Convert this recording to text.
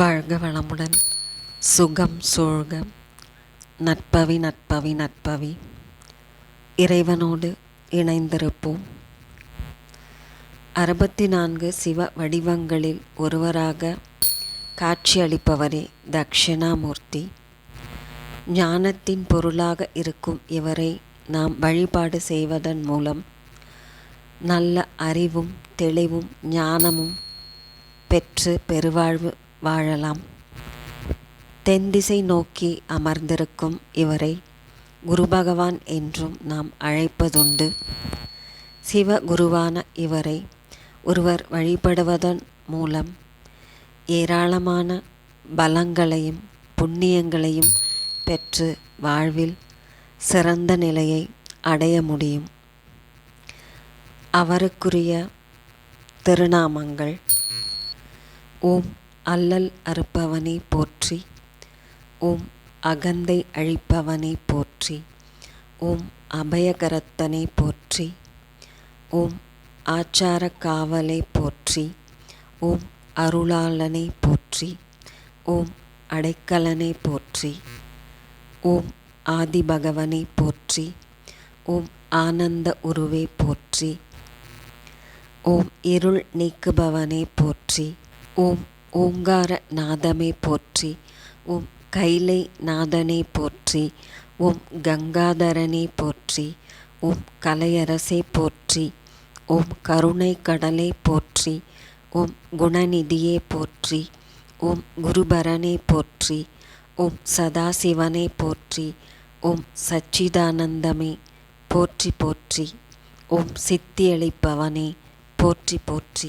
வாழ்க வளமுடன். சுகம் சூழ்க நட்பவி நட்பவி நட்பவி. இறைவனோடு இணைந்திருப்போம். அறுபத்தி நான்கு சிவ வடிவங்களில் ஒருவராக காட்சியளிப்பவரே தக்ஷணாமூர்த்தி ஞானத்தின் பொருளாக இருக்கும் இவரை நாம் வழிபாடு செய்வதன் மூலம் நல்ல அறிவும் தெளிவும் ஞானமும் பெற்று பெருவாழ்வு வாழலாம். தென்திசை நோக்கி அமர்ந்திருக்கும் இவரை குரு பகவான் என்றும் நாம் அழைப்பதுண்டு. சிவகுருவான இவரை ஒருவர் வழிபடுவதன் மூலம் ஏராளமான பலங்களையும் புண்ணியங்களையும் பெற்று வாழ்வில் சிறந்த நிலையை அடைய முடியும். அவருக்குரிய திருநாமங்கள் ஓம் அல்லல் அறுப்பவனை போற்றி ஓம் அகந்தை அழிப்பவனை போற்றி ஓம் அபயகரத்தனை போற்றி ஓம் ஆச்சார காவலை போற்றி ஓம் அருளாளனை போற்றி ஓம் அடைக்கலனை போற்றி ஓம் ஆதிபகவனை போற்றி ஓம் ஆனந்த உருவை போற்றி ஓம் இருள் நீக்குபவனை போற்றி ஓம் ஓங்கார நாதமே போற்றி ஓம் கைலை நாதனே போற்றி ஓம் கங்காதரனே போற்றி ஓம் கலையரசே போற்றி ஓம் கருணை கடலை போற்றி ஓம் குணநிதியே போற்றி ஓம் குருபரனே போற்றி ஓம் சதாசிவனை போற்றி ஓம் சச்சிதானந்தமே போற்றி போற்றி ஓம் சித்தியளிப்பவனே போற்றி போற்றி.